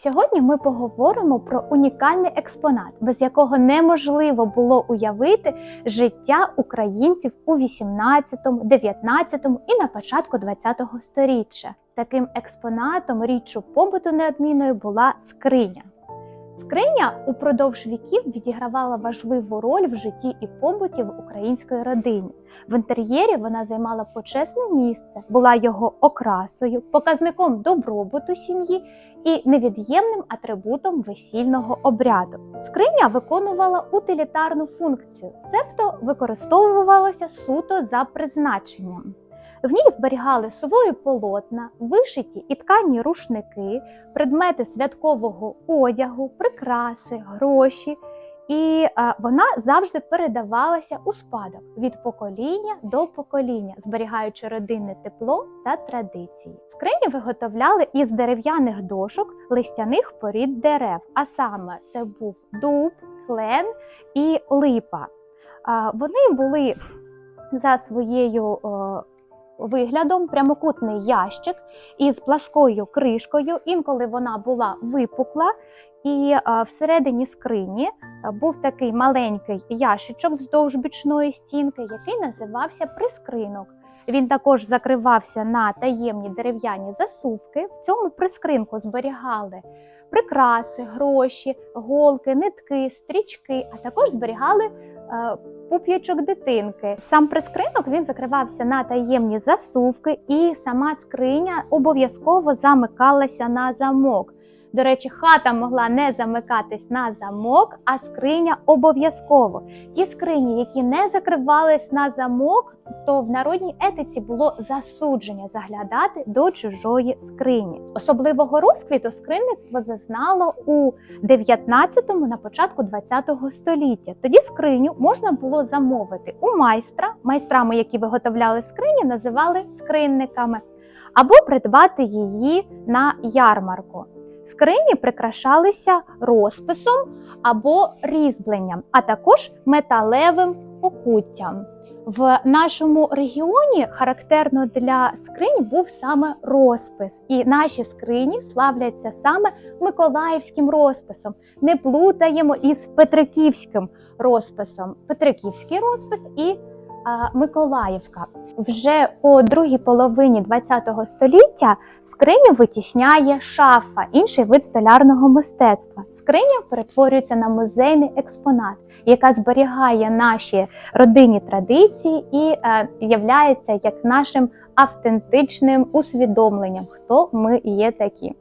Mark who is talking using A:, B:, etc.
A: Сьогодні ми поговоримо про унікальний експонат, без якого неможливо було уявити життя українців у 18, 19 і на початку 20-го сторіччя. Таким експонатом річчю побуту неодмінною була скриня. Скриня упродовж віків відігравала важливу роль в житті і побуті в української родини. В інтер'єрі вона займала почесне місце, була його окрасою, показником добробуту сім'ї і невід'ємним атрибутом весільного обряду. Скриня виконувала утилітарну функцію, себто використовувалася суто за призначенням. В ній зберігали сувої полотна, вишиті і ткані рушники, предмети святкового одягу, прикраси, гроші. І е, вона завжди передавалася у спадок від покоління до покоління, зберігаючи родинне тепло та традиції. Скрині виготовляли із дерев'яних дошок листяних порід дерев, а саме це був дуб, клен і липа. А, Вони були за своєю е, виглядом прямокутний ящик із пласкою кришкою. Інколи вона була випукла, і е, всередині скрині е, був такий маленький ящичок вздовж бічної стінки, який називався прискринок. Він також закривався на таємні дерев'яні засувки. В цьому прискринку зберігали прикраси, гроші, голки, нитки, стрічки, а також зберігали е, пуп'ячок дитинки. Сам прискринок він закривався на таємні засувки, і сама скриня обов'язково замикалася на замок. До речі, хата могла не замикатись на замок, а скриня обов'язково. Ті скрині, які не закривались на замок, то в народній етиці було засудження заглядати до чужої скрині. Особливого розквіту скринництво зазнало у 19-му, на початку 20-го століття. Тоді скриню можна було замовити у майстра. Майстрами, які виготовляли скрині, називали скринниками, або придбати її на ярмарку. Скрині прикрашалися розписом або різьбленням, а також металевим окуттям. В нашому регіоні характерно для скринь був саме розпис, і наші скрині славляться саме миколаївським розписом. Не плутаємо із Петриківським розписом. Петриківський розпис і Миколаївка. Вже у другій половині ХХ століття скриню витісняє шафа, інший вид столярного мистецтва. Скриня перетворюється на музейний експонат, яка зберігає наші родинні традиції і е, являється як нашим автентичним усвідомленням, хто ми є такі.